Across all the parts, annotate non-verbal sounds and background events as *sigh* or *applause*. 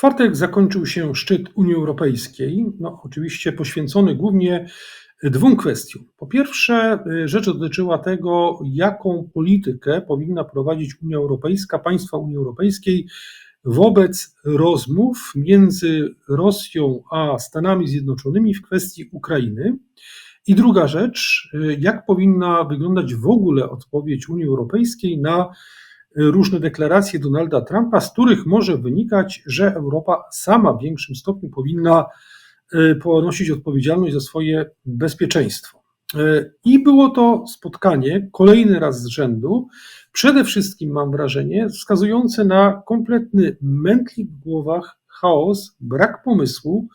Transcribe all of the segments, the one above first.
czwartek zakończył się szczyt Unii Europejskiej, no, oczywiście poświęcony głównie dwóm kwestiom. Po pierwsze, y, rzecz dotyczyła tego, jaką politykę powinna prowadzić Unia Europejska, państwa Unii Europejskiej wobec rozmów między Rosją a Stanami Zjednoczonymi w kwestii Ukrainy. I druga rzecz, y, jak powinna wyglądać w ogóle odpowiedź Unii Europejskiej na różne deklaracje Donalda Trumpa, z których może wynikać, że Europa sama w większym stopniu powinna e, ponosić odpowiedzialność za swoje bezpieczeństwo. E, I było to spotkanie kolejny raz z rzędu, przede wszystkim mam wrażenie, wskazujące na kompletny mętlik w głowach chaos, brak pomysłu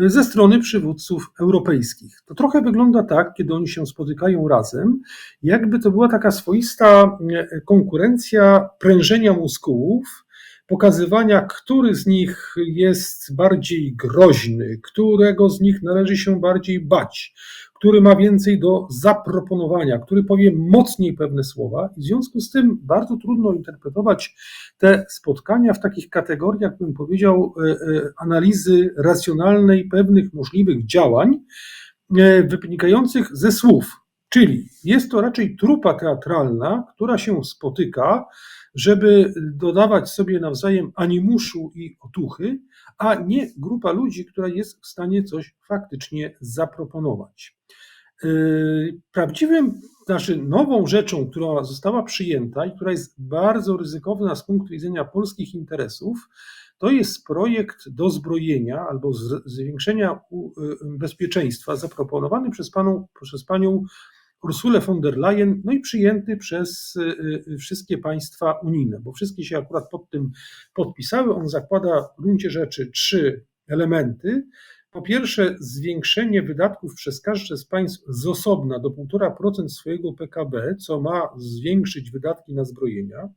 y, ze strony przywódców europejskich. To trochę wygląda tak, kiedy oni się spotykają razem, jakby to była taka swoista y, konkurencja prężenia muskułów, pokazywania, który z nich jest bardziej groźny, którego z nich należy się bardziej bać, który ma więcej do zaproponowania, który powie mocniej pewne słowa. W związku z tym bardzo trudno interpretować te spotkania w takich kategoriach, bym powiedział, e, e, analizy racjonalnej pewnych możliwych działań e, wynikających ze słów. Czyli jest to raczej trupa teatralna, która się spotyka, żeby dodawać sobie nawzajem animuszu i otuchy, a nie grupa ludzi, która jest w stanie coś faktycznie zaproponować. Yy, prawdziwym, znaczy nową rzeczą, która została przyjęta i która jest bardzo ryzykowna z punktu widzenia polskich interesów, to jest projekt dozbrojenia albo zwiększenia yy, bezpieczeństwa zaproponowany przez, panu, przez panią Ursulę von der Leyen, no i przyjęty przez yy, wszystkie państwa unijne, bo wszystkie się akurat pod tym podpisały. On zakłada w gruncie rzeczy trzy elementy. Po pierwsze, zwiększenie wydatków przez każde z państw z osobna do 1,5% swojego PKB, co ma zwiększyć wydatki na zbrojenia.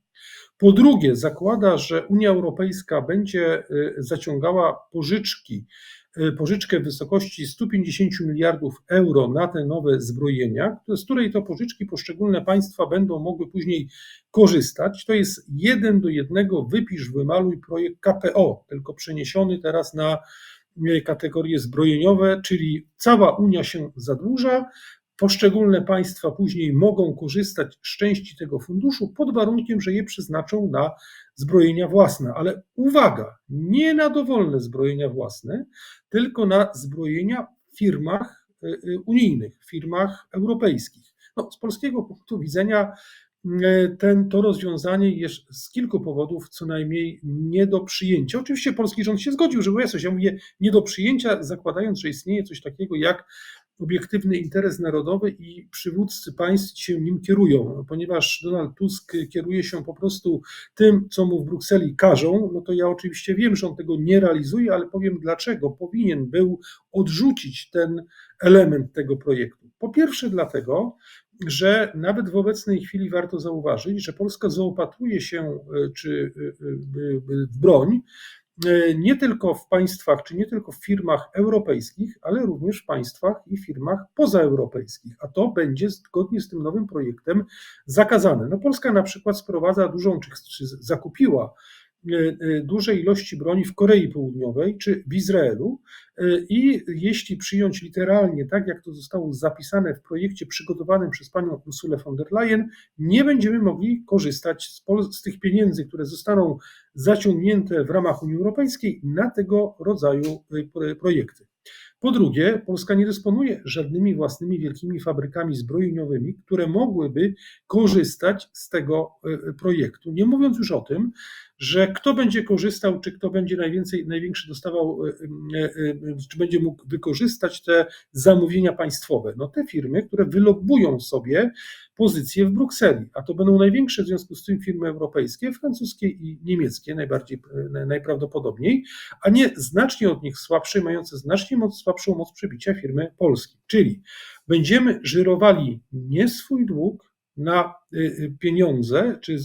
Po drugie, zakłada, że Unia Europejska będzie y, zaciągała pożyczki, y, pożyczkę w wysokości 150 miliardów euro na te nowe zbrojenia, z której to pożyczki poszczególne państwa będą mogły później korzystać. To jest jeden do jednego wypisz, wymaluj projekt KPO, tylko przeniesiony teraz na kategorie zbrojeniowe, czyli cała Unia się zadłuża, poszczególne państwa później mogą korzystać z części tego funduszu pod warunkiem, że je przeznaczą na zbrojenia własne. Ale uwaga, nie na dowolne zbrojenia własne, tylko na zbrojenia w firmach y, y, unijnych, firmach europejskich. No, z polskiego punktu widzenia E, ten, to rozwiązanie jest z kilku powodów co najmniej nie do przyjęcia. Oczywiście polski rząd się zgodził, że jest coś, ja mówię nie do przyjęcia, zakładając, że istnieje coś takiego jak obiektywny interes narodowy i przywódcy państw się nim kierują. Ponieważ Donald Tusk kieruje się po prostu tym, co mu w Brukseli każą, no to ja oczywiście wiem, że on tego nie realizuje, ale powiem dlaczego powinien był odrzucić ten element tego projektu. Po pierwsze dlatego, że nawet w obecnej chwili warto zauważyć, że Polska zaopatruje się e, czy e, e, w broń nie tylko w państwach, czy nie tylko w firmach europejskich, ale również w państwach i firmach pozaeuropejskich, a to będzie zgodnie z tym nowym projektem zakazane. No Polska na przykład sprowadza dużą, czy, czy zakupiła E, e, duże ilości broni w Korei Południowej czy w Izraelu. E, I jeśli przyjąć literalnie, tak jak to zostało zapisane w projekcie przygotowanym przez panią Ursulę von der Leyen, nie będziemy mogli korzystać z, z tych pieniędzy, które zostaną zaciągnięte w ramach Unii Europejskiej na tego rodzaju projekty. Po drugie, Polska nie dysponuje żadnymi własnymi wielkimi fabrykami zbrojeniowymi, które mogłyby korzystać z tego projektu. Nie mówiąc już o tym, że kto będzie korzystał, czy kto będzie najwięcej, największy dostawał, e, e, e, czy będzie mógł wykorzystać te zamówienia państwowe. No te firmy, które wylobują sobie pozycje w Brukseli, a to będą największe w związku z tym firmy europejskie, francuskie i niemieckie najbardziej, najprawdopodobniej, a nie znacznie od nich słabsze, mające znacznie moc, słabszą moc przebicia firmy polskie. Czyli będziemy żyrowali nie swój dług, na y, y, pieniądze, czy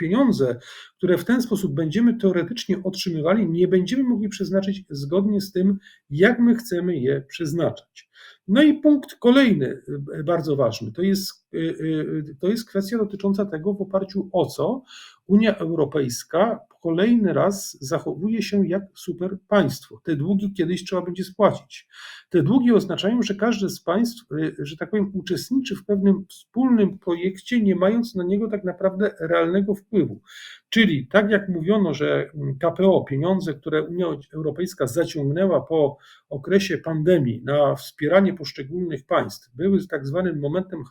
pieniądze, które w ten sposób będziemy teoretycznie otrzymywali, nie będziemy mogli przeznaczyć zgodnie z tym, jak my chcemy je przeznaczać. No i punkt kolejny, y, bardzo ważny, to jest to jest kwestia dotycząca tego, w oparciu o co Unia Europejska kolejny raz zachowuje się jak super państwo. Te długi kiedyś trzeba będzie spłacić. Te długi oznaczają, że każde z państw, że tak powiem, uczestniczy w pewnym wspólnym projekcie, nie mając na niego tak naprawdę realnego wpływu. Czyli tak jak mówiono, że KPO, pieniądze, które Unia Europejska zaciągnęła po okresie pandemii na wspieranie poszczególnych państw, były tak zwanym momentem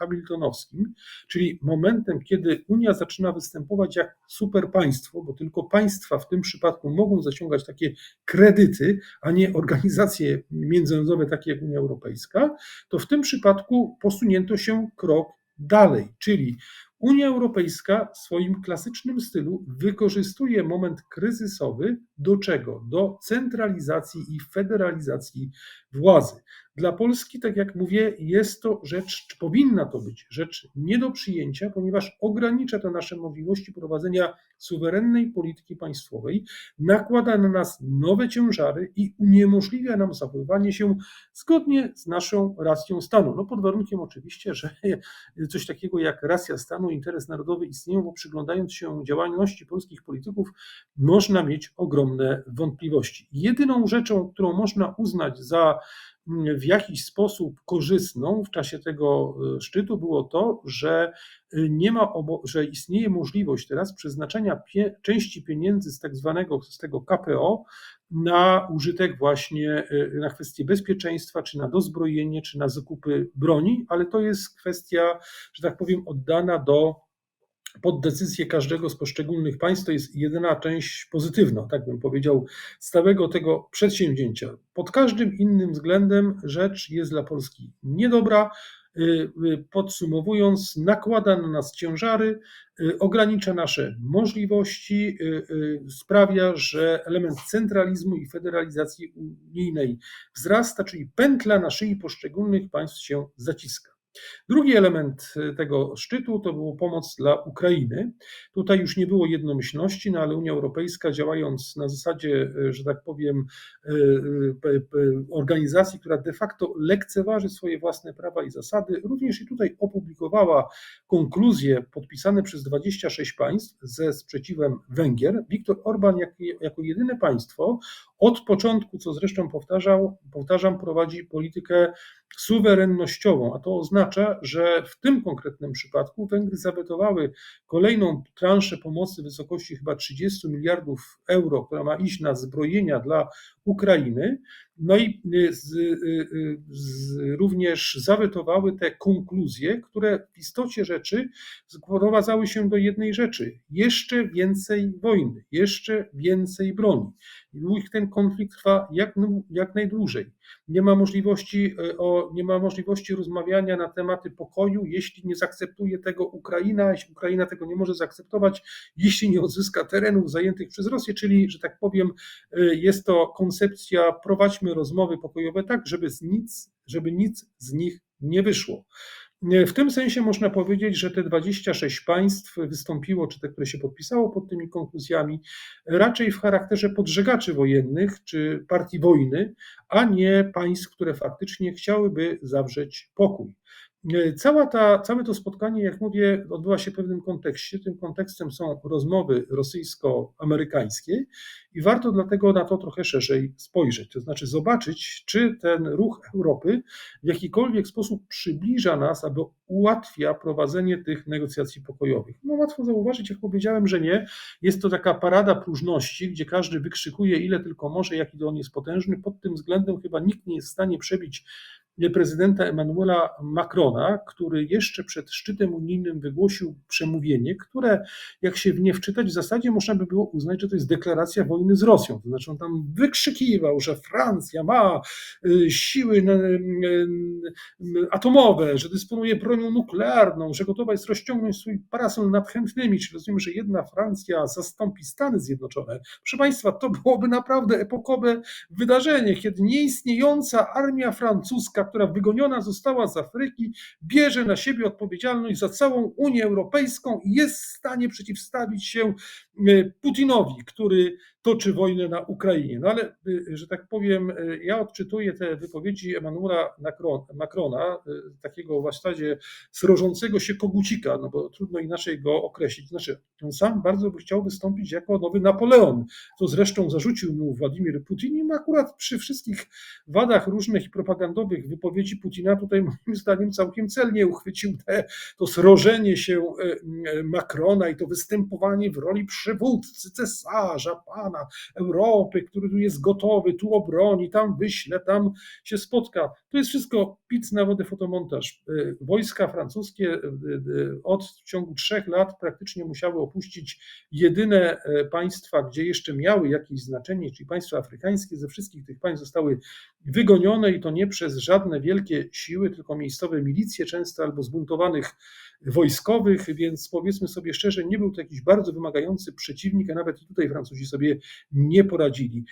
czyli momentem, kiedy Unia zaczyna występować jak super państwo, bo tylko państwa w tym przypadku mogą zaciągać takie kredyty, a nie organizacje międzynarodowe takie jak Unia Europejska, to w tym przypadku posunięto się krok dalej, czyli Unia Europejska w swoim klasycznym stylu wykorzystuje moment kryzysowy do czego? Do centralizacji i federalizacji władzy. Dla Polski, tak jak mówię, jest to rzecz, czy powinna to być rzecz nie do przyjęcia, ponieważ ogranicza to nasze możliwości prowadzenia suwerennej polityki państwowej, nakłada na nas nowe ciężary i uniemożliwia nam zachowywanie się zgodnie z naszą racją stanu. No pod warunkiem oczywiście, że *laughs* coś takiego jak racja stanu, interes narodowy istnieją, bo przyglądając się działalności polskich polityków, można mieć ogromne wątpliwości. Jedyną rzeczą, którą można uznać za w jakiś sposób korzystną w czasie tego e, szczytu było to, że e, nie ma, że istnieje możliwość teraz przeznaczenia pie, części pieniędzy z tak zwanego, z tego KPO na użytek właśnie, e, na kwestie bezpieczeństwa, czy na dozbrojenie, czy na zakupy broni, ale to jest kwestia, że tak powiem, oddana do pod decyzję każdego z poszczególnych państw. To jest jedyna część pozytywna, tak bym powiedział, z całego tego przedsięwzięcia. Pod każdym innym względem rzecz jest dla Polski niedobra. Y, y, podsumowując, nakłada na nas ciężary, y, ogranicza nasze możliwości, sprawia, że element centralizmu i federalizacji unijnej wzrasta, czyli pętla na szyi poszczególnych państw się zaciska. Drugi element e, tego szczytu to była pomoc dla Ukrainy. Tutaj już nie było jednomyślności, no ale Unia Europejska, działając na zasadzie, e, że tak powiem, e, organizacji, która de facto lekceważy swoje własne prawa i zasady, również i tutaj opublikowała konkluzje podpisane przez 26 państw ze sprzeciwem Węgier. Viktor Orban jako jedyne państwo od początku, co zresztą powtarzał, powtarzam, prowadzi politykę suwerennościową, a to oznacza, że w tym konkretnym przypadku Węgry zawetowały kolejną transzę pomocy w wysokości chyba 30 miliardów euro, która ma iść na zbrojenia dla Ukrainy. No i y, z, y, y, z, również zawetowały te konkluzje, które w istocie rzeczy sprowadzały się do jednej rzeczy: jeszcze więcej wojny, jeszcze więcej broni. I ten konflikt trwa jak, jak najdłużej. Nie ma, możliwości, o, nie ma możliwości rozmawiania na tematy pokoju, jeśli nie zaakceptuje tego Ukraina, jeśli Ukraina tego nie może zaakceptować, jeśli nie odzyska terenów zajętych przez Rosję, czyli, że tak powiem, jest to koncepcja prowadźmy rozmowy pokojowe tak, żeby nic, żeby nic z nich nie wyszło. W tym sensie można powiedzieć, że te 26 państw wystąpiło, czy te, które się podpisało pod tymi konkluzjami, raczej w charakterze podżegaczy wojennych czy partii wojny, a nie państw, które faktycznie chciałyby zawrzeć pokój. E, cała ta, całe to spotkanie, jak mówię, odbywa się w pewnym kontekście. Tym kontekstem są rozmowy rosyjsko-amerykańskie i warto dlatego na to trochę szerzej spojrzeć. To znaczy zobaczyć, czy ten ruch Europy w jakikolwiek sposób przybliża nas, aby ułatwia prowadzenie tych negocjacji pokojowych. No łatwo zauważyć, jak powiedziałem, że nie. Jest to taka parada próżności, gdzie każdy wykrzykuje ile tylko może, jaki to on jest potężny. Pod tym względem chyba nikt nie jest w stanie przebić prezydenta Emmanuela Macrona, który jeszcze przed szczytem unijnym wygłosił przemówienie, które, jak się w nie wczytać, w zasadzie można by było uznać, że to jest deklaracja wojny z Rosją. To znaczy on tam wykrzykiwał, że Francja ma y, siły y, y, atomowe, że dysponuje bronią nuklearną, że gotowa jest rozciągnąć swój parasol nad chętnymi, czyli rozumiem, że jedna Francja zastąpi Stany Zjednoczone. Proszę Państwa, to byłoby naprawdę epokowe wydarzenie, kiedy nieistniejąca armia francuska która wygoniona została z Afryki, bierze na siebie odpowiedzialność za całą Unię Europejską i jest w stanie przeciwstawić się e, Putinowi, który toczy wojnę na Ukrainie. No ale, że tak powiem, ja odczytuję te wypowiedzi Emmanuela Macrona, takiego w zasadzie srożącego się kogucika, no bo trudno inaczej go określić. Znaczy, on sam bardzo by chciał wystąpić jako nowy Napoleon. To zresztą zarzucił mu Władimir Putin i akurat przy wszystkich wadach różnych propagandowych wypowiedzi Putina tutaj moim zdaniem całkiem celnie uchwycił te, to srożenie się Macrona i to występowanie w roli przywódcy, cesarza, pana Europy, który tu jest gotowy, tu obroni, tam wyśle, tam się spotka. To jest wszystko pic na wodę fotomontaż. E, wojska francuskie e, e, od w ciągu trzech lat praktycznie musiały opuścić jedyne państwa, gdzie jeszcze miały jakieś znaczenie, czyli państwa afrykańskie. Ze wszystkich tych państw zostały wygonione i to nie przez żadne wielkie siły, tylko miejscowe milicje, często albo zbuntowanych wojskowych, więc powiedzmy sobie szczerze, nie był to jakiś bardzo wymagający przeciwnik, a nawet i tutaj Francuzi sobie nie poradzili.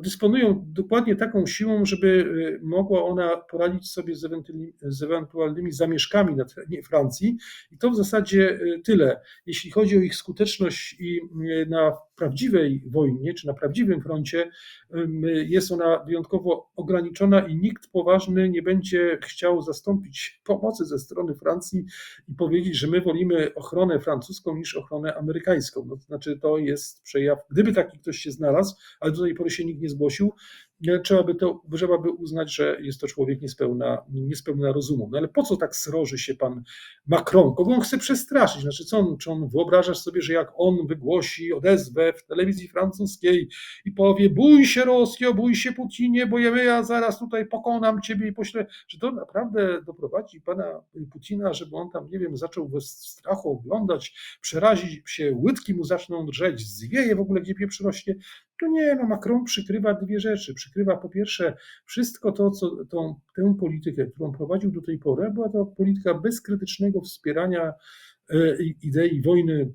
Dysponują dokładnie taką siłą, żeby y, mogła ona poradzić sobie z, ewentualnymi, z ewentualnymi zamieszkami na terenie Francji. I to w zasadzie y, tyle. Jeśli chodzi o ich skuteczność i y, na prawdziwej wojnie, czy na prawdziwym froncie, jest ona wyjątkowo ograniczona i nikt poważny nie będzie chciał zastąpić pomocy ze strony Francji i powiedzieć, że my wolimy ochronę francuską niż ochronę amerykańską. No, to znaczy, to jest przejaw, gdyby taki ktoś się znalazł, ale do tej pory się nikt nie zgłosił, trzeba by, to, trzeba by uznać, że jest to człowiek niespełna, niespełna rozumu. No ale po co tak sroży się pan Macron? Kogo on chce przestraszyć? Znaczy, co on, czy on wyobrażasz sobie, że jak on wygłosi odezwę w telewizji francuskiej i powie bój się Rosjo, bój się Putinie, bo ja, zaraz tutaj pokonam ciebie i poślę, że to naprawdę doprowadzi pana Putina, żeby on tam, nie wiem, zaczął w strachu oglądać, przerazić się, łydki mu zaczną drżeć, zwieje w ogóle, gdzie pieprz rośnie. To nie, no Macron przykrywa dwie rzeczy. Przykrywa po pierwsze wszystko to, co tą, tę politykę, którą prowadził do tej pory, była to polityka bezkrytycznego wspierania e, idei wojny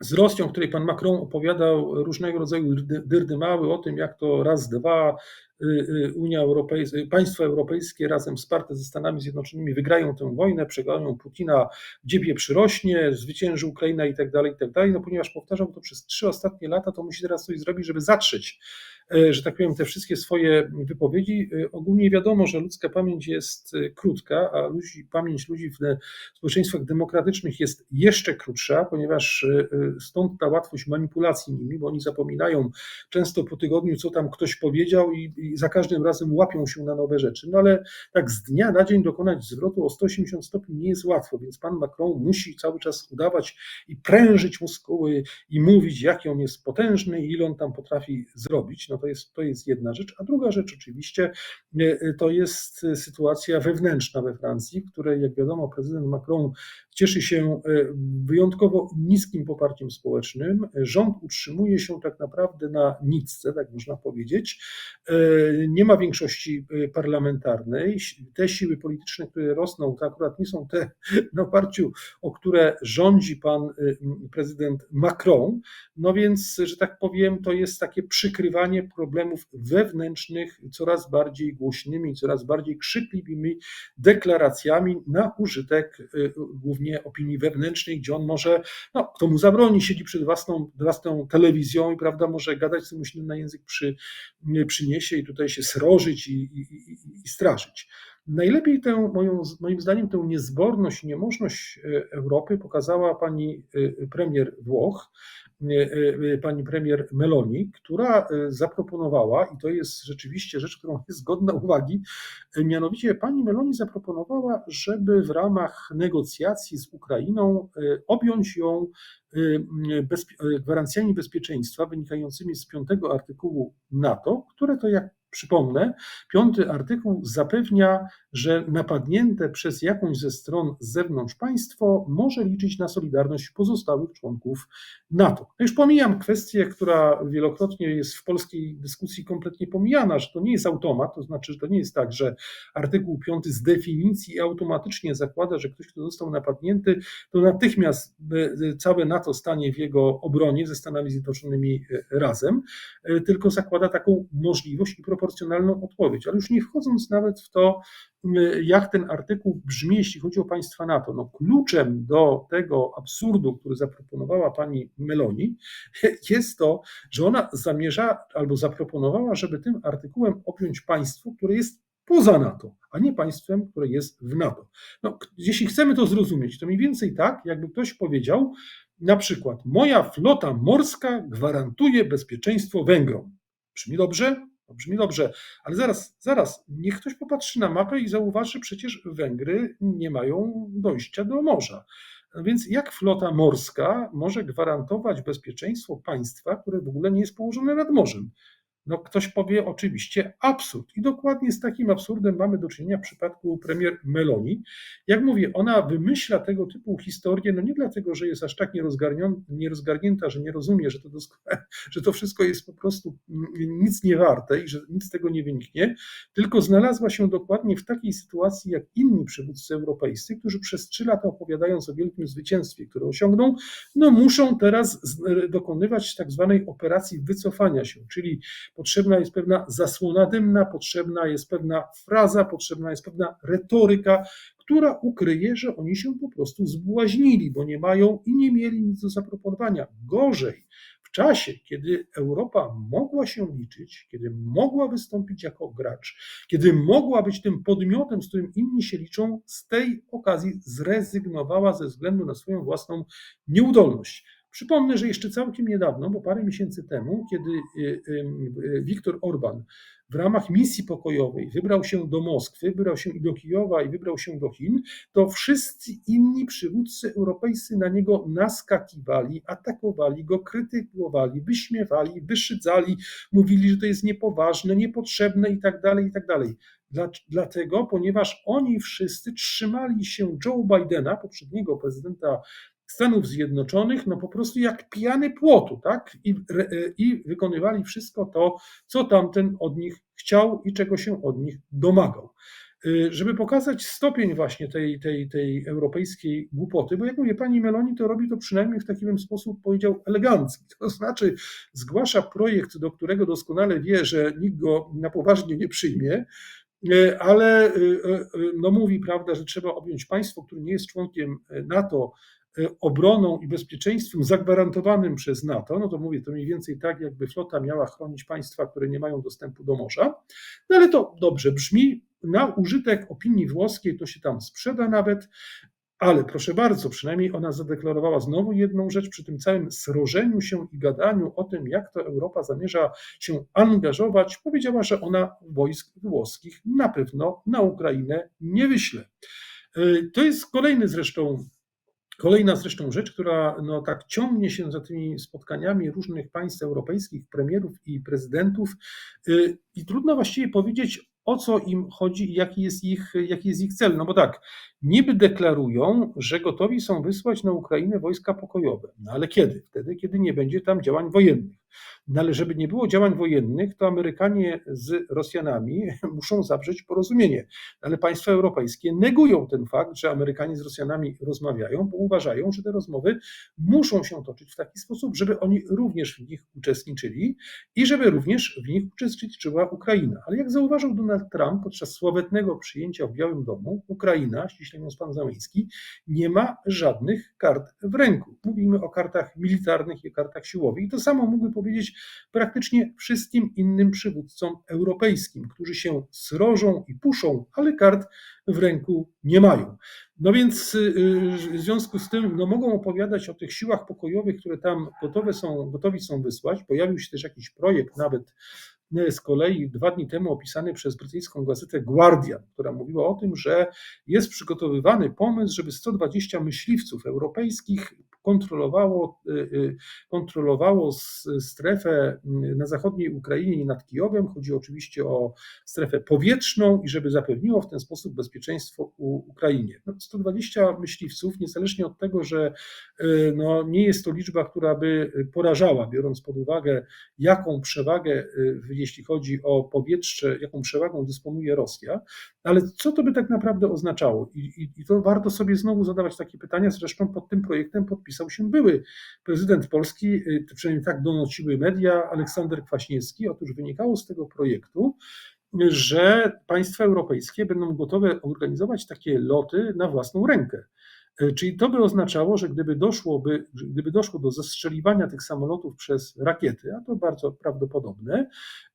z Rosją, w której pan Macron opowiadał różnego rodzaju dyrdymały o tym, jak to raz, dwa y, y, Unia Europejska, państwa europejskie razem wsparte ze Stanami Zjednoczonymi wygrają tę wojnę, przegrają Putina, dziebie przyrośnie, zwycięży Ukraina i tak dalej, i tak dalej. No ponieważ powtarzał to przez trzy ostatnie lata, to musi teraz coś zrobić, żeby zatrzeć że tak powiem, te wszystkie swoje wypowiedzi. E, ogólnie wiadomo, że ludzka pamięć jest e, krótka, a ludzi, pamięć ludzi w społeczeństwach demokratycznych jest jeszcze krótsza, ponieważ stąd ta łatwość manipulacji nimi, bo oni zapominają często po tygodniu, co tam ktoś powiedział i, i za każdym razem łapią się na nowe rzeczy. No ale tak z dnia na dzień dokonać zwrotu o 180 stopni nie jest łatwo, więc pan Macron musi cały czas udawać i prężyć muskuły i mówić, jaki on jest potężny i ile on tam potrafi zrobić. No to jest, to jest jedna rzecz. A druga rzecz oczywiście e, e, to jest sytuacja wewnętrzna we Francji, w której, jak wiadomo, prezydent Macron cieszy się e, wyjątkowo niskim poparciem społecznym. Rząd utrzymuje się tak naprawdę na nicce, tak można powiedzieć. Nie ma większości parlamentarnej. Te siły polityczne, które rosną, to akurat nie są te, *laughs* na oparciu o które rządzi pan prezydent Macron. No więc, że tak powiem, to jest takie przykrywanie problemów wewnętrznych coraz bardziej głośnymi, coraz bardziej krzykliwymi deklaracjami na użytek y, głównie opinii wewnętrznej, gdzie on może, no kto mu zabroni, siedzi przed własną, własną telewizją i prawda, może gadać, co mu się na język przy, przyniesie i tutaj się srożyć i, i, i, straszyć. Najlepiej tę, moją, moim zdaniem, tę niezborność niemożność y, Europy pokazała pani y, premier Włoch, pani premier Meloni, która e, zaproponowała, i to jest rzeczywiście rzecz, którą jest godna uwagi, mianowicie pani Meloni zaproponowała, żeby w ramach negocjacji z Ukrainą objąć ją gwarancjami bezpieczeństwa wynikającymi z piątego artykułu NATO, które to jak Przypomnę, piąty artykuł zapewnia, że napadnięte przez jakąś ze stron z zewnątrz państwo może liczyć na solidarność pozostałych członków NATO. No już pomijam kwestię, która wielokrotnie jest w polskiej dyskusji kompletnie pomijana, że to nie jest automat, to znaczy, że to nie jest tak, że artykuł piąty z definicji automatycznie zakłada, że ktoś, kto został napadnięty, to natychmiast e, całe NATO stanie w jego obronie ze Stanami Zjednoczonymi e, razem, e, tylko zakłada taką możliwość i proporcjonalną odpowiedź. Ale już nie wchodząc nawet w to, jak ten artykuł brzmi, jeśli chodzi o państwa NATO. No, kluczem do tego absurdu, który zaproponowała pani Meloni, *laughs* jest to, że ona zamierza albo zaproponowała, żeby tym artykułem objąć państwo, które jest poza NATO, a nie państwem, które jest w NATO. No, jeśli chcemy to zrozumieć, to mniej więcej tak, jakby ktoś powiedział, na przykład, moja flota morska gwarantuje bezpieczeństwo Węgrom. Brzmi dobrze? No, brzmi dobrze, ale zaraz, zaraz, niech ktoś popatrzy na mapę i zauważy, przecież Węgry nie mają dojścia do morza. No więc jak flota morska może gwarantować bezpieczeństwo państwa, które w ogóle nie jest położone nad morzem? No ktoś powie oczywiście absurd. I dokładnie z takim absurdem mamy do czynienia w przypadku premier Meloni. Jak mówię, ona wymyśla tego typu historię, no nie dlatego, że jest aż tak nierozgarnięta, że nie rozumie, że to, *laughs* że to wszystko jest po prostu nic nie warte i że nic z tego nie wyniknie, tylko znalazła się dokładnie w takiej sytuacji jak inni przywódcy europejscy, którzy przez trzy lata opowiadając o wielkim zwycięstwie, które osiągną, no muszą teraz dokonywać tak zwanej operacji wycofania się, czyli potrzebna jest pewna zasłona dymna, potrzebna jest pewna fraza, potrzebna jest pewna retoryka, która ukryje, że oni się po prostu zbłaźnili, bo nie mają i nie mieli nic do zaproponowania. Gorzej, w czasie, kiedy Europa mogła się liczyć, kiedy mogła wystąpić jako gracz, kiedy mogła być tym podmiotem, z którym inni się liczą, z tej okazji zrezygnowała ze względu na swoją własną nieudolność. Przypomnę, że jeszcze całkiem niedawno, bo parę miesięcy temu, kiedy y, y, Viktor Orban w ramach misji pokojowej wybrał się do Moskwy, wybrał się i do Kijowa i wybrał się do Chin, to wszyscy inni przywódcy europejscy na niego naskakiwali, atakowali go, krytykowali, wyśmiewali, wyszydzali, mówili, że to jest niepoważne, niepotrzebne i tak dalej, i tak. Dlatego, ponieważ oni wszyscy trzymali się Joe Bidena, poprzedniego prezydenta Stanów Zjednoczonych, no po prostu jak pijany płotu, tak? I, I wykonywali wszystko to, co tamten od nich chciał i czego się od nich domagał. Y, żeby pokazać stopień właśnie tej, tej, tej europejskiej głupoty, bo jak mówię, pani Meloni to robi to przynajmniej w taki sposób powiedział elegancki, *laughs* to znaczy zgłasza projekt, do którego doskonale wie, że nikt go na poważnie nie przyjmie, y, ale no mówi, prawda, że trzeba objąć państwo, które nie jest członkiem NATO, E, obroną i bezpieczeństwem zagwarantowanym przez NATO, no to mówię to mniej więcej tak, jakby flota miała chronić państwa, które nie mają dostępu do morza, no ale to dobrze brzmi, na użytek opinii włoskiej to się tam sprzeda nawet, ale proszę bardzo, przynajmniej ona zadeklarowała znowu jedną rzecz przy tym całym srożeniu się i gadaniu o tym, jak to Europa zamierza się angażować. Powiedziała, że ona wojsk włoskich na pewno na Ukrainę nie wyśle. E, to jest kolejny zresztą Kolejna zresztą rzecz, która no, tak ciągnie się za tymi spotkaniami różnych państw europejskich, premierów i prezydentów, y, i trudno właściwie powiedzieć, o co im chodzi i jaki jest ich, jaki jest ich cel. No bo tak, niby deklarują, że gotowi są wysłać na Ukrainę wojska pokojowe. No ale kiedy? Wtedy, kiedy nie będzie tam działań wojennych. No ale żeby nie było działań wojennych, to Amerykanie z Rosjanami *laughs* muszą zawrzeć porozumienie. Ale państwa europejskie negują ten fakt, że Amerykanie z Rosjanami rozmawiają, bo uważają, że te rozmowy muszą się toczyć w taki sposób, żeby oni również w nich uczestniczyli i żeby również w nich uczestniczyła Ukraina. Ale jak zauważył Donald Trump podczas sławetnego przyjęcia w Białym Domu, Ukraina, ściśle mówiąc pan Załęski, nie ma żadnych kart w ręku. Mówimy o kartach militarnych i kartach siłowych. I to samo mógłby powiedzieć praktycznie wszystkim innym przywódcom europejskim, którzy się srożą i puszą, ale kart w ręku nie mają. No więc y, y, w związku z tym no, mogą opowiadać o tych siłach pokojowych, które tam gotowe są, gotowi są wysłać. Pojawił się też jakiś projekt nawet y, z kolei dwa dni temu opisany przez brytyjską gazetę Guardian, która mówiła o tym, że jest przygotowywany pomysł, żeby 120 myśliwców europejskich kontrolowało, y, y, kontrolowało strefę na zachodniej Ukrainie i nad Kijowem. Chodzi oczywiście o strefę powietrzną i żeby zapewniło w ten sposób bezpieczeństwo u Ukrainie. No, 120 myśliwców, niezależnie od tego, że y, no, nie jest to liczba, która by porażała, biorąc pod uwagę, jaką przewagę, jeśli chodzi o powietrze, jaką przewagą dysponuje Rosja, ale co to by tak naprawdę oznaczało? I, i, I, to warto sobie znowu zadawać takie pytania. Zresztą pod tym projektem podpisał się były prezydent Polski, y, przynajmniej tak donosiły media, Aleksander Kwaśniewski. Otóż wynikało z tego projektu, że państwa europejskie będą gotowe organizować takie loty na własną rękę. E, czyli to by oznaczało, że gdyby, doszłoby, gdyby doszło do zestrzeliwania tych samolotów przez rakiety, a to bardzo prawdopodobne,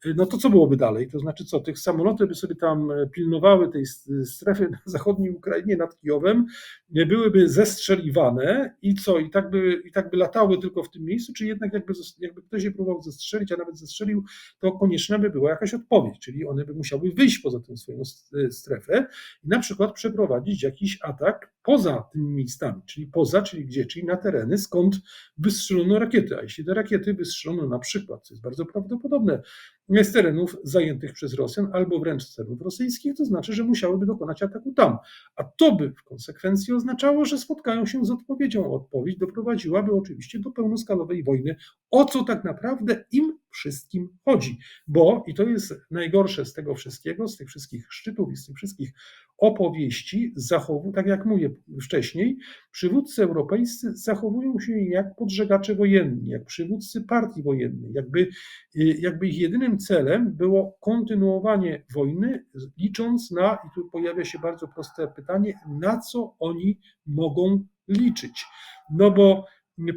e, no to co byłoby dalej? To znaczy co, tych samoloty by sobie tam e, pilnowały tej strefy na zachodniej Ukrainie nad Kijowem, byłyby zestrzeliwane i co, i tak by, i tak by latały tylko w tym miejscu, czy jednak jakby, jakby ktoś je próbował zestrzelić, a nawet zestrzelił, to konieczna by była jakaś odpowiedź, czyli one by musiały wyjść poza tę swoją strefę i na przykład przeprowadzić jakiś atak poza tymi miejscami, czyli poza, czyli gdzie, czyli na tereny, skąd wystrzelono rakiety. A jeśli te rakiety wystrzelono na przykład, co jest bardzo prawdopodobne, z terenów zajętych przez Rosjan albo wręcz z terenów rosyjskich, to znaczy, że musiałyby dokonać ataku tam. A to by w konsekwencji oznaczało, że spotkają się z odpowiedzią. Odpowiedź doprowadziłaby oczywiście do pełnoskalowej wojny. O co tak naprawdę im wszystkim chodzi? Bo, i to jest najgorsze z tego wszystkiego, z tych wszystkich szczytów i z tych wszystkich opowieści, zachowu, tak jak mówię wcześniej, przywódcy europejscy zachowują się jak podżegacze wojenni, jak przywódcy partii wojennej, jakby, jakby ich jedynym celem było kontynuowanie wojny, licząc na, i tu pojawia się bardzo proste pytanie, na co oni mogą liczyć. No bo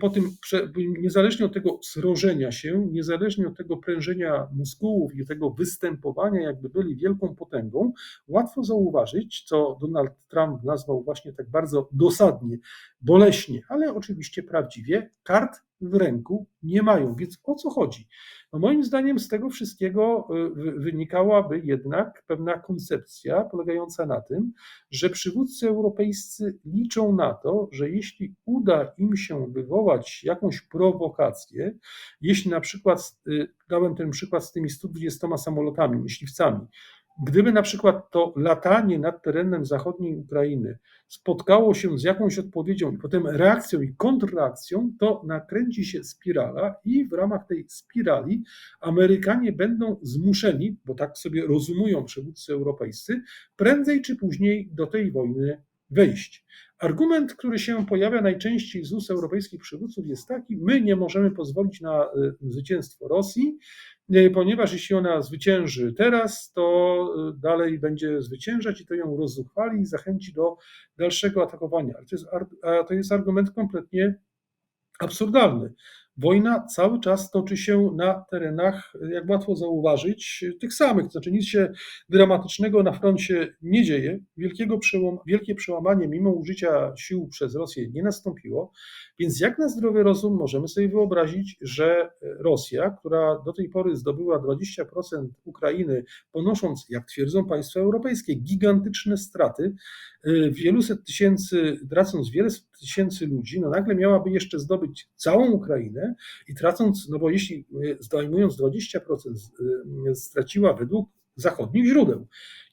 po tym, niezależnie od tego srożenia się, niezależnie od tego prężenia muskułów i tego występowania, jakby byli wielką potęgą, łatwo zauważyć, co Donald Trump nazwał właśnie tak bardzo dosadnie, boleśnie, ale oczywiście prawdziwie, kart w ręku nie mają. Więc o co chodzi? No moim zdaniem z tego wszystkiego y, wynikałaby jednak pewna koncepcja polegająca na tym, że przywódcy europejscy liczą na to, że jeśli uda im się wywołać jakąś prowokację, jeśli na przykład, y, dałem ten przykład z tymi 120 samolotami, myśliwcami, Gdyby na przykład to latanie nad terenem zachodniej Ukrainy spotkało się z jakąś odpowiedzią i potem reakcją i kontrreakcją, to nakręci się spirala i w ramach tej spirali Amerykanie będą zmuszeni, bo tak sobie rozumują przywódcy europejscy, prędzej czy później do tej wojny wejść. Argument, który się pojawia najczęściej z ust europejskich przywódców jest taki: my nie możemy pozwolić na e, zwycięstwo Rosji, ponieważ jeśli ona zwycięży teraz, to e, dalej będzie zwyciężać i to ją rozzuchwali i zachęci do dalszego atakowania. Ale to jest, to jest argument kompletnie absurdalny. Wojna cały czas toczy się na terenach, jak łatwo zauważyć, tych samych. Znaczy nic się dramatycznego na froncie nie dzieje. Wielkiego przełom, wielkie przełamanie mimo użycia sił przez Rosję nie nastąpiło. Więc jak na zdrowy rozum możemy sobie wyobrazić, że Rosja, która do tej pory zdobyła 20% Ukrainy, ponosząc, jak twierdzą państwa europejskie, gigantyczne straty, wieluset tysięcy, tracąc wiele tysięcy ludzi, no nagle miałaby jeszcze zdobyć całą Ukrainę i tracąc, no bo jeśli y, zdejmując 20% y, straciła według zachodnich źródeł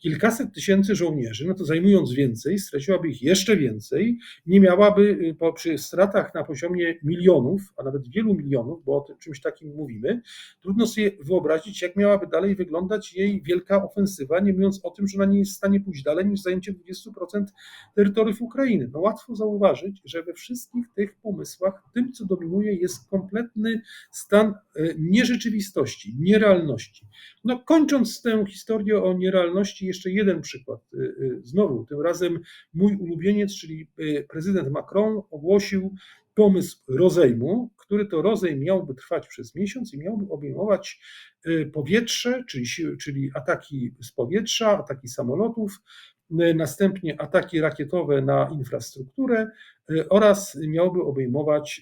kilkaset tysięcy żołnierzy, no to zajmując więcej, straciłaby ich jeszcze więcej, nie miałaby y, po, przy stratach na poziomie milionów, a nawet wielu milionów, bo o tym, czymś takim mówimy, trudno sobie wyobrazić, jak miałaby dalej wyglądać jej wielka ofensywa, nie mówiąc o tym, że ona nie jest w stanie pójść dalej niż zajęcie 20% terytoriów Ukrainy. No łatwo zauważyć, że we wszystkich tych pomysłach tym, co dominuje, jest kompletny stan y, nierzeczywistości, nierealności. No kończąc tę historię o nierealności, jeszcze jeden przykład. Y, y, znowu, tym razem mój ulubieniec, czyli y, prezydent Macron, ogłosił pomysł rozejmu, który to rozejm miałby trwać przez miesiąc i miałby obejmować powietrze, czyli, czyli ataki z powietrza, ataki samolotów, następnie ataki rakietowe na infrastrukturę oraz miałby obejmować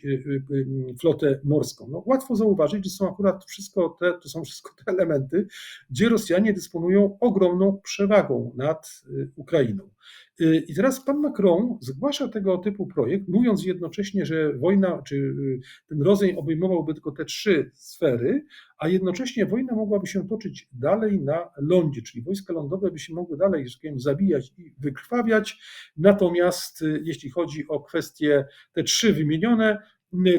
flotę morską. No, łatwo zauważyć, że są akurat wszystko te, to są wszystko te elementy, gdzie Rosjanie dysponują ogromną przewagą nad Ukrainą. Y, I teraz pan Macron zgłasza tego typu projekt, mówiąc jednocześnie, że wojna, czy y, ten rozejm obejmowałby tylko te trzy sfery, a jednocześnie wojna mogłaby się toczyć dalej na lądzie, czyli wojska lądowe by się mogły dalej, że powiem, zabijać i wykrwawiać. Natomiast y, jeśli chodzi o kwestie te trzy wymienione,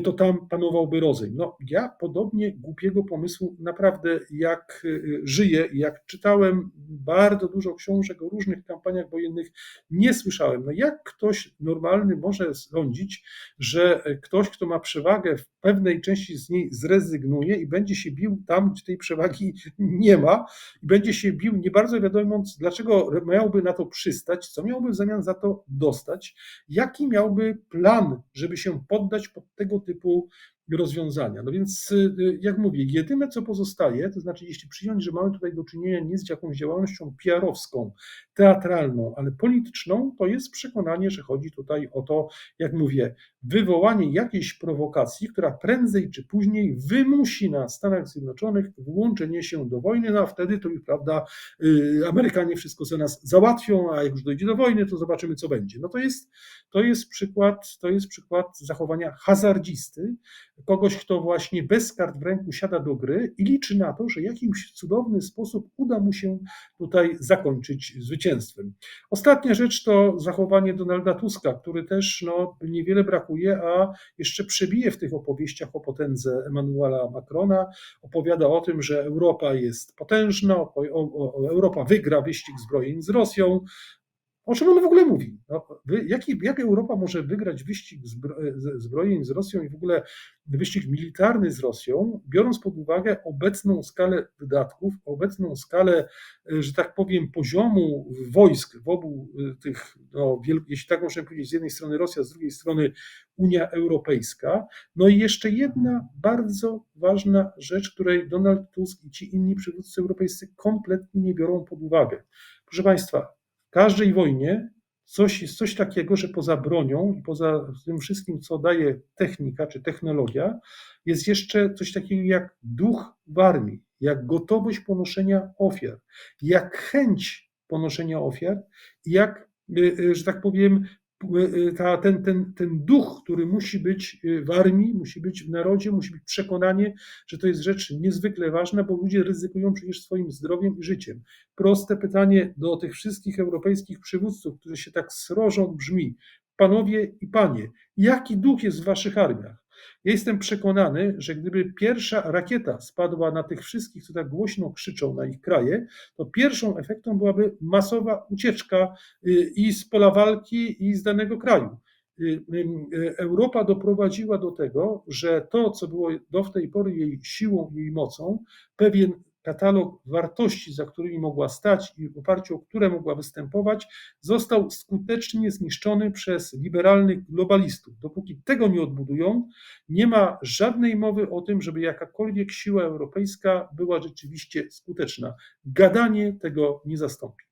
to tam panowałby rozejm. No, ja podobnie głupiego pomysłu naprawdę jak y, żyję, jak czytałem bardzo dużo książek o różnych kampaniach wojennych, nie słyszałem. No jak ktoś normalny może sądzić, że ktoś, kto ma przewagę w pewnej części z niej zrezygnuje i będzie się bił tam, gdzie tej przewagi *laughs* nie ma i będzie się bił nie bardzo wiadomo, dlaczego miałby na to przystać, co miałby w zamian za to dostać, jaki miałby plan, żeby się poddać pod tego typu rozwiązania. No więc, y, jak mówię, jedyne co pozostaje, to znaczy, jeśli przyjąć, że mamy tutaj do czynienia nie z jakąś działalnością PR-owską, teatralną, ale polityczną, to jest przekonanie, że chodzi tutaj o to, jak mówię, wywołanie jakiejś prowokacji, która prędzej czy później wymusi na Stanach Zjednoczonych włączenie się do wojny, no a wtedy to już, prawda, y, Amerykanie wszystko za nas załatwią, a jak już dojdzie do wojny, to zobaczymy, co będzie. No to jest, to jest przykład, to jest przykład zachowania hazardzisty, kogoś, kto właśnie bez kart w ręku siada do gry i liczy na to, że jakimś cudowny sposób uda mu się tutaj zakończyć zwycięstwem. Ostatnia rzecz to zachowanie Donalda Tuska, który też no, niewiele brakuje, a jeszcze przebije w tych opowieściach o potędze Emmanuela Macrona. Opowiada o tym, że Europa jest potężna, Europa wygra wyścig zbrojeń z Rosją, o czym on w ogóle mówi? No, jak, Europa może wygrać wyścig zbrojeń z Rosją i w ogóle wyścig militarny z Rosją, biorąc pod uwagę obecną skalę wydatków, obecną skalę, e, że tak powiem, poziomu wojsk w obu e, tych, no, jeśli tak można powiedzieć, z jednej strony Rosja, z drugiej strony Unia Europejska. No i jeszcze jedna bardzo ważna rzecz, której Donald Tusk i ci inni przywódcy europejscy kompletnie nie biorą pod uwagę. Proszę Państwa, każdej wojnie coś, jest coś takiego, że poza bronią i poza tym wszystkim, co daje technika czy technologia, jest jeszcze coś takiego jak duch w armii, jak gotowość ponoszenia ofiar, jak chęć ponoszenia ofiar, jak, y, y, że tak powiem, ta, ten, ten, ten duch, który musi być y, w armii, musi być w narodzie, musi być przekonanie, że to jest rzecz niezwykle ważna, bo ludzie ryzykują przecież swoim zdrowiem i życiem. Proste pytanie do tych wszystkich europejskich przywódców, którzy się tak srożą, brzmi: Panowie i panie, jaki duch jest w waszych armiach? Ja jestem przekonany, że gdyby pierwsza rakieta spadła na tych wszystkich, co tak głośno krzyczą na ich kraje, to pierwszą efektem byłaby masowa ucieczka y, i z pola walki, i z danego kraju. Y, y, Europa doprowadziła do tego, że to, co było do tej pory jej siłą, jej mocą, pewien katalog wartości, za którymi mogła stać i w oparciu o które mogła występować, został skutecznie zniszczony przez liberalnych globalistów. Dopóki tego nie odbudują, nie ma żadnej mowy o tym, żeby jakakolwiek siła europejska była rzeczywiście skuteczna. Gadanie tego nie zastąpi.